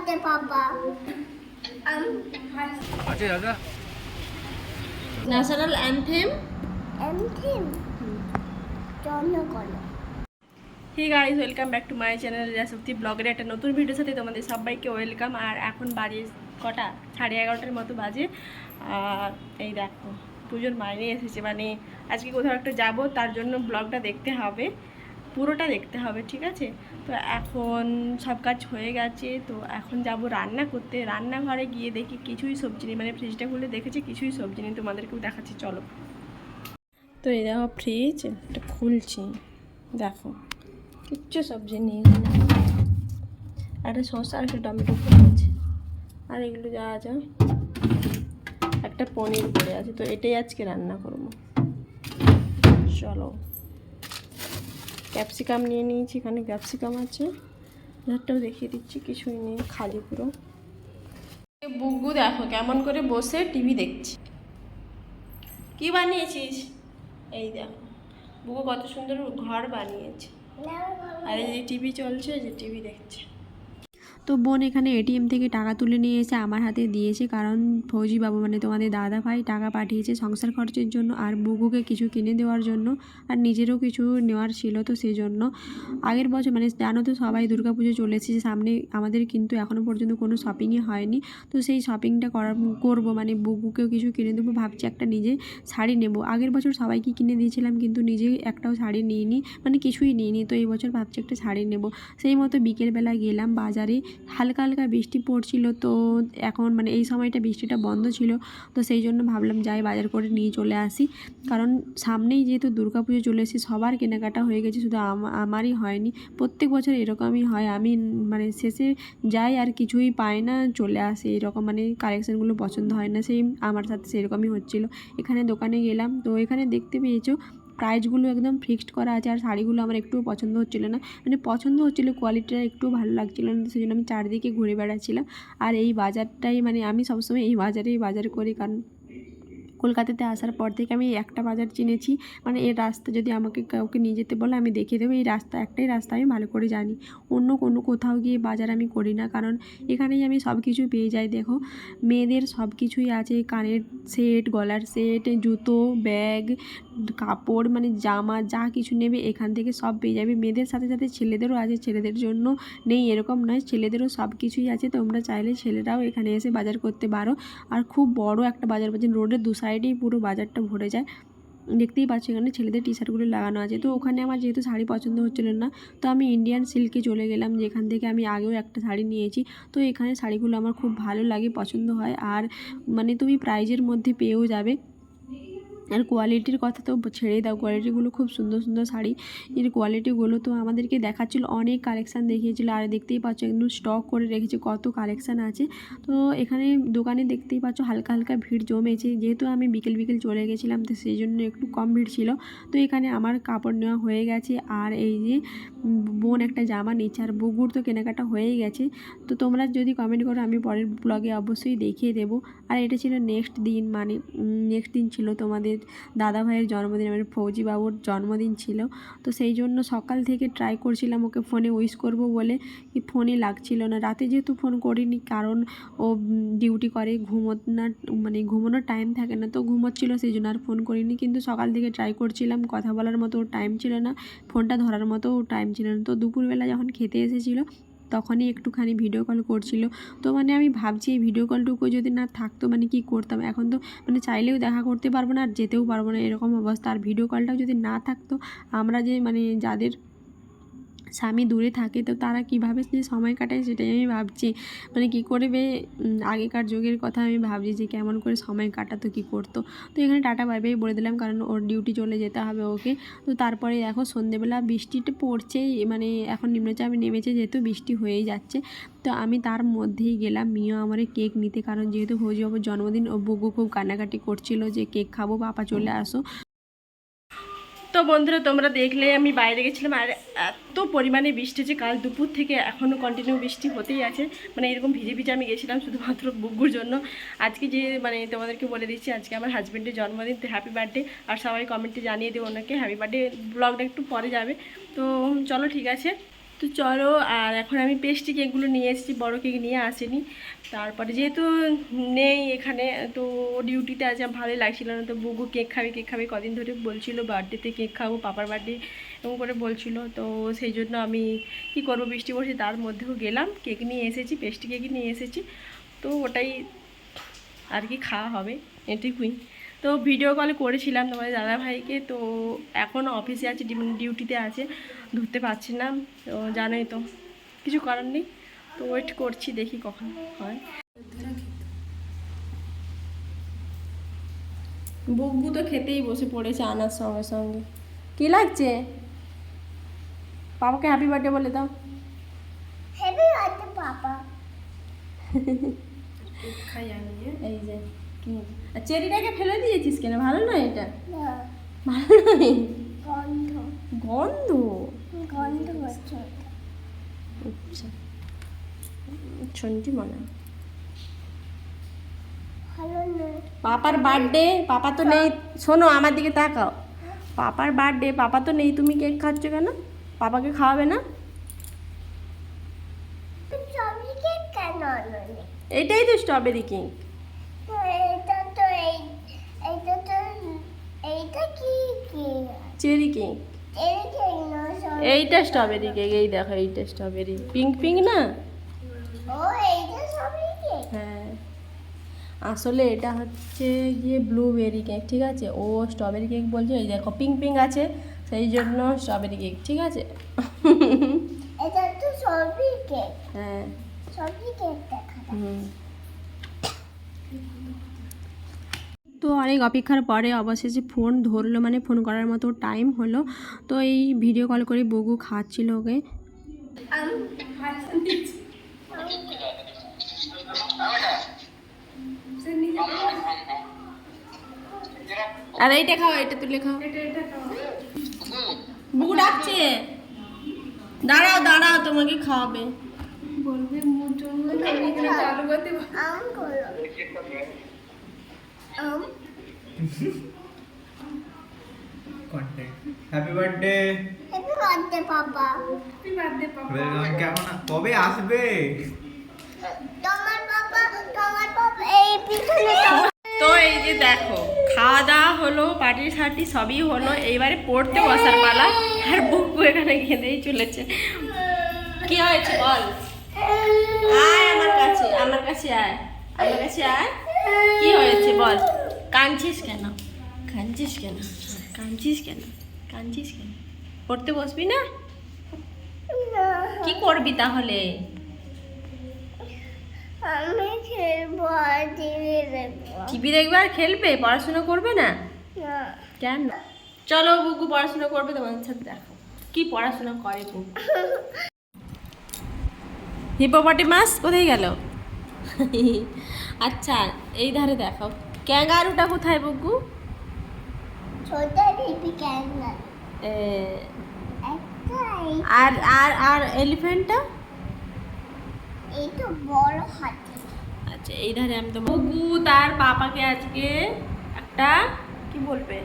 করতে পাপা আছে দাদা। National anthem? এমথিম জনগণ। Hi guys welcome back to my channel রেসপ্তি ব্লগের একটা নতুন ভিডিওর সাথে তোমাদের সবাইকে ওয়েলকাম আর এখন বাজে কটা? সাড়ে এগারোটার মতো বাজে। আর এই দেখো পুজোর মাইনে এসেছে। মানে আজকে কোথাও একটা যাব তার জন্য ব্লগটা দেখতে হবে। পুরোটা দেখতে হবে ঠিক আছে? তো এখন সব কাজ হয়ে গেছে, তো এখন যাব রান্না করতে। রান্নাঘরে গিয়ে দেখি কিছুই সবজি নেই মানে ফ্রিজটা খুলে দেখেছি কিছুই সবজি নেই, তোমাদেরকেও দেখাচ্ছি, চলো। তো এই দেখো ফ্রিজ এটা খুলছি, দেখো। কিচ্ছু সবজি নেই একটা শসা আর একটা টমেটো পড়ে আছে, আর এগুলো যা আছে, একটা পনির পড়ে আছে, তো এটাই আজকে রান্না করব। চলো। ক্যাপসিকাম নিয়ে নিয়েছি, এখানে ক্যাপসিকাম আছে। ঘরটাও দেখিয়ে দিচ্ছি, কিছুই নেই, খালি পুরো। বুগু, দেখো কেমন করে বসে টিভি দেখছি। কি বানিয়েছিস? এই দেখো, বুগু কত সুন্দর ঘর বানিয়েছে। আর এই যে টিভি চলছে যে টিভি দেখছে। তো বোন এখানে এটিএম থেকে টাকা তুলে নিয়ে এসে আমার হাতে দিয়েছে। কারণ ফৌজি বাবু মানে তোমাদের দাদা ভাই টাকা পাঠিয়েছে সংসার খরচের জন্য আর বুকুকে কিছু কিনে দেওয়ার জন্য আর নিজেরও কিছু নেওয়ার ছিল তো সেই জন্য আগের বছর মানে জানো তো সবাই দুর্গাপুজো চলে এসেছে সামনে আমাদের কিন্তু এখনও পর্যন্ত কোনো শপিংই হয়নি। তো সেই শপিংটা করার করব মানে বুকুকেও কিছু কিনে দেবো, ভাবছি একটা নিজে শাড়ি নেব। আগের বছর সবাইকে কিনে দিয়েছিলাম কিন্তু নিজে একটাও শাড়ি নিইনি মানে কিছুই নিইনি। তো এই বছর ভাবছি একটা শাড়ি নেব। সেই মতো বিকেলবেলা গেলাম বাজারে হালকা হালকা বৃষ্টি পড়ছিল তো এখন মানে এই সময়টা বৃষ্টিটা বন্ধ ছিল, তো সেই জন্য ভাবলাম যাই বাজার করে নিয়ে চলে আসি। কারণ সামনেই যেহেতু দুর্গাপুজো চলে এসেছে, সবার কেনাকাটা হয়ে গেছে, শুধু আম- আমারই হয়নি। প্রত্যেক বছর এরকমই হয়। আমি মানে শেষে যাই আর কিছুই পাই না, চলে আসে। এরকম মানে কালেকশানগুলো পছন্দ হয় না, সেই আমার সাথে সেরকমই হচ্ছিল। এখানে দোকানে গেলাম, তো এখানে দেখতে পেয়েছ প্রাইসগুলো একদম ফিক্সড করা আছে আর শাড়িগুলো আমার একটুও পছন্দ হচ্ছিল না। মানে পছন্দ হচ্ছিল কোয়ালিটিটা একটু ভালো লাগছিল না, সেই জন্য আমি চারদিকে ঘুরে বেড়াচ্ছিলাম। আর এই বাজারটাই মানে আমি সবসময় এই বাজারেই বাজার করি কারণ কলকাতাতে আসার পর থেকে আমি একটা বাজার চিনেছি। মানে এই রাস্তা যদি আমাকে কাউকে নিয়ে যেতে বলে, আমি দেখিয়ে দেবো এই রাস্তা, একটাই রাস্তা আমি ভালো করে জানি। অন্য কোনো কোথাও গিয়ে বাজার আমি করি না, কারণ এখানেই আমি সব কিছু পেয়ে যাই। দেখো, মেয়েদের সব কিছুই আছে, কানের সেট, গলার সেট, জুতো, ব্যাগ, কাপড় মানে জামা, যা কিছু নেবে এখান থেকে সব পেয়ে যাবে। মেয়েদের সাথে সাথে ছেলেদেরও আছে, ছেলেদের জন্য নেই এরকম নয়। ছেলেদেরও সব কিছুই আছে, তোমরা চাইলে ছেলেরাও এখানে এসে বাজার করতে পারো। আর খুব বড় একটা বাজার বাজার রোডের দু সাইডেই পুরো বাজারটা ভরে যায়। দেখতেই পাচ্ছি এখানে ছেলেদের টি শার্টগুলো লাগানো আছে। তো ওখানে আমার যেহেতু শাড়ি পছন্দ হচ্ছিল না, তো আমি ইন্ডিয়ান সিল্কে চলে গেলাম, যেখান থেকে আমি আগেও একটা শাড়ি নিয়েছি। তো এখানে শাড়িগুলো আমার খুব ভালো লাগে, পছন্দ হয়। আর মানে তুমি প্রাইজের মধ্যে পেয়েও যাবে। আর কোয়ালিটির কথা তো ছেড়েই দাও। কোয়ালিটিগুলো খুব সুন্দর সুন্দর শাড়ি। এর কোয়ালিটিগুলো তো আমাদেরকে দেখাচ্ছিল, অনেক কালেকশান দেখিয়েছিল। আর দেখতেই পাচ্ছ, একদম স্টক করে রেখেছে, কত কালেকশান আছে। তো এখানে দোকানে দেখতেই পাচ্ছ, হালকা হালকা ভিড় জমেছে। যেহেতু আমি বিকেল বিকেল চলে গেছিলাম, তো সেই জন্য একটু কম ভিড় ছিল। তো এখানে আমার কাপড় নেওয়া হয়ে গেছে। আর এই যে, বোন একটা জামা নিচ্ছে, আর বুগুর তো কেনাকাটা হয়েই গেছে। তো তোমরা যদি কমেন্ট করো, আমি পরের ব্লগে অবশ্যই দেখিয়ে দেবো। আর এটা ছিল নেক্সট দিন মানে নেক্সট দিন ছিল তোমাদের। দাদা ভাইয়ের জন্মদিন মানে ফৌজি বাবুর জন্মদিন ছিল। তো সেই জন্য সকাল থেকে ট্রাই করছিলাম ওকে ফোনে উইশ করব বলে। কি ফোনই লাগছিল না। রাতে যেহেতু ফোন করিনি, কারণ ও ডিউটি করে ঘুমো না মানে ঘুমানোর টাইম থাকে না, তো ঘুমোচ্ছিল সেই জন্য আর ফোন করিনি। কিন্তু সকাল থেকে ট্রাই করছিলাম, কথা বলার মতো টাইম ছিল না ফোনটা ধরার মতো টাইম ছিল না। তো দুপুরবেলা যখন খেতে এসেছিল তখনই একটুখানি ভিডিও কল করছিল। তো মানে আমি ভাবছি এই ভিডিও কলটুকু যদি না থাকতো মানে কি করতাম? এখন তো মানে চাইলেও দেখা করতে পারব না আর যেতেও পারব না এরকম অবস্থা। আর ভিডিও কলটাও যদি না থাকতো, আমরা যে মানে যাদের স্বামী দূরে থাকে তো তারা কীভাবে যে সময় কাটায় সেটাই আমি ভাবছি। মানে কী করবে? উম, আগেকার যুগের কথা আমি ভাবছি যে কেমন করে সময় কাটাতো কী করতো। তো এখানে টাটা বাই বাই বলে দিলাম কারণ ওর ডিউটি চলে যেতে হবে ওকে। তো তারপরে দেখো সন্ধেবেলা বৃষ্টিটা পড়ছেই মানে এখন নিম্নচাপ নেমেছে যেহেতু বৃষ্টি হয়েই যাচ্ছে। তো আমি তার মধ্যেই গেলাম মিও আমার কেক নিতে কারণ যেহেতু ভৌজি বাবুর জন্মদিন ও বুগু খুব কান্নাকাটি করছিল যে কেক খাব পাপা চলে আসো। বন্ধুরা, তোমরা দেখলে আমি বাইরে গেছিলাম আর এত পরিমাণে বৃষ্টি হচ্ছে কাল দুপুর থেকে এখনও কন্টিনিউ বৃষ্টি হতেই আছে। মানে এরকম ভিজে ভিজে আমি গেছিলাম শুধুমাত্র বুগুর জন্য। আজকে যে মানে তোমাদেরকে বলে দিচ্ছি, আজকে আমার হাজব্যান্ডের জন্মদিন, তো হ্যাপি বার্থডে আর সবাই কমেন্টে জানিয়ে দেবো ওনাকে। হ্যাপি বার্থডে ব্লগটা একটু পরে যাবে। তো চলো, ঠিক আছে। তো চলো, আর এখন আমি পেস্ট্রি কেকগুলো নিয়ে এসেছি, বড়ো কেক নিয়ে আসেনি। তারপরে যেহেতু নেই এখানে, তো ডিউটিতে আমার ভালোই লাগছিল না, তো বুগু কেক খাবে কেক খাবে কদিন ধরে বলছিল, বার্থডেতে কেক খাব, পাপার বার্থডে এরকম করে বলছিল। তো সেই জন্য আমি কি করব, বৃষ্টি পড়ছে, তার মধ্যেও গেলাম, কেক নিয়ে এসেছি পেস্ট্রি কেকই নিয়ে এসেছি। তো ওটাই আর কি খাওয়া হবে, এটুকুই। তো ভিডিও কল করেছিলাম তোমাদের দাদাভাইকে তো এখন অফিসে আছে ডি- ডিউটিতে আছে ধরতে পারছি না তো জানোই তো কিছু করার নেই তো ওয়েট করছি দেখি কখন হয়। বুকবু তো খেতেই বসে পড়েছে আনার সঙ্গে সঙ্গে। কি লাগছে? বাবাকে হ্যাপি বার্থডে বলে দাও। হেভি আছে পাপা। এই যে। কি? আর চেরিটাকে ফেলে দিয়েছিস কেন? ভালো নয় এটা? ভালো নয়? গন্ধ। গন্ধ? গন্ধ আচ্ছা। শুনছি মনে পাপার বার্থডে পাপা তো নেই। শোনো আমার দিকে তাকাও। পাপার বার্থডে পাপা তো নেই। তুমি কেক খাচ্ছ কেন? পাপাকে খাওয়াবে না? কেন তো স্ট্রবেরি কেক তো এটা তো এই এটা তো এইটা কি কি চেরি কেক। এইটা স্ট্রবেরি কেক এই দেখো এইটা স্ট্রবেরি পিঙ্ক পিঙ্ক না? হ্যাঁ। আসলে এটা হচ্ছে গিয়ে ব্লুবেরি কেক ঠিক আছে? ও স্ট্রবেরি কেক বলছে এই দেখো পিঙ্ক পিঙ্ক আছে সেই জন্য স্ট্রবেরি কেক ঠিক আছে? এটা তো সবই কেক হ্যাঁ। সবই কেক দেখা হুম। তো অনেক অপেক্ষার পরে অবশেষে ফোন ধরলো মানে ফোন করার মতো টাইম হলো। তো এই ভিডিও কল করে বগু খাচ্ছিল ওকে। আর এইটা খাও এটা তুলে খাও। বুকু ডাকছে। দাঁড়াও দাঁড়াও, তোমাকে খাওয়াবে। আম করো আম content happy birthday happy birthday papa welcome কেমন কবে আসবে? তোমার পাপা তোমার পাপা এই পিছনে তো এই যে দেখো খাওয়া দাওয়া হলো পার্টি সার্টি সবই হলো এইবারে পড়তে বসার পালা আর বুকু এখানে ঘেঁদেই চলেছে। কি হয়েছে বল? আয় আমার কাছে আমার কাছে আয় আমার কাছে আয়। কি হয়েছে বল? কাঁদছিস কেন? কাঁদছিস কেন? কাঁদছিস কেন? কাঁদছিস কেন? পড়তে বসবি না? কি করবি তাহলে? আমি খেলব আর টিভি দেখব। টিভি দেখবে আর খেলবে? পড়াশোনা করবে না? না। কেন? চলো বুকু পড়াশোনা করবে তোমাদের সাথে দেখো। কি পড়াশোনা করে বুকু? হিপোপটেমাস কোথায় গেল? আচ্ছা এই ধারে দেখো। ক্যাঙ্গারুটা কোথায় একটাই। আর আর আর এলিফ্যান্টটা? এই তো বড় হাতি। আচ্ছা এই ধারে আমি তো বুকু তার পাপাকে আজকে একটা কি বলবে?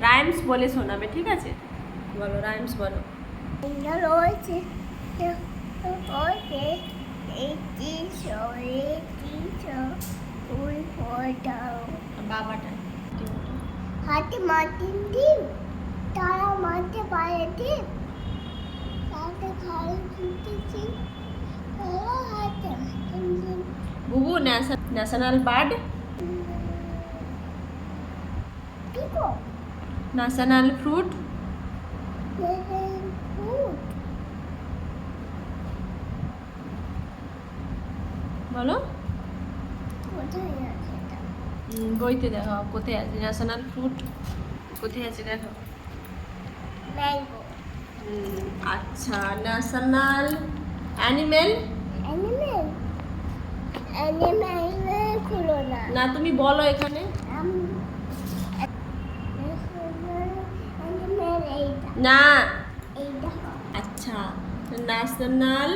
রাইমস বলে শোনাবে ঠিক আছে? বলো রাইমস বলো। রয়েছে। রয়েছে একটি একটি ফুল ফোটাও বাবাটা হাতে মাটির ডিম তারা মাঠে পায়ে ডিম তাতে ঘরে ফুটেছি তারা হাতে মাটির ডিম বুবু ন্যাশনাল বার্ড ন্যাশনাল ফ্রুট বলো। বইতে দেখো কোথায় আছে? ন্যাশনাল ফ্রুট কোথায় আছে দেখো। আচ্ছা ন্যাশনাল অ্যানিমেল? অ্যানিমেল? অ্যানিমেল খুলো না না তুমি বলো এখানে। না। আচ্ছা national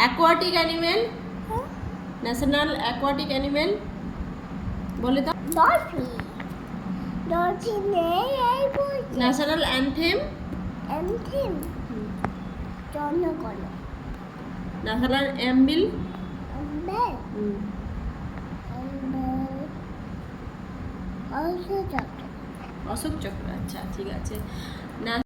aquatic animal national aquatic animal বলে দাও। ডলফিন ডলফিন এই ন্যাশনাল অ্যান্থেম অ্যান্থেম জনগণ। ন্যাশনাল অ্যাম্বিল অশোক চক্র আচ্ছা ঠিক আছে।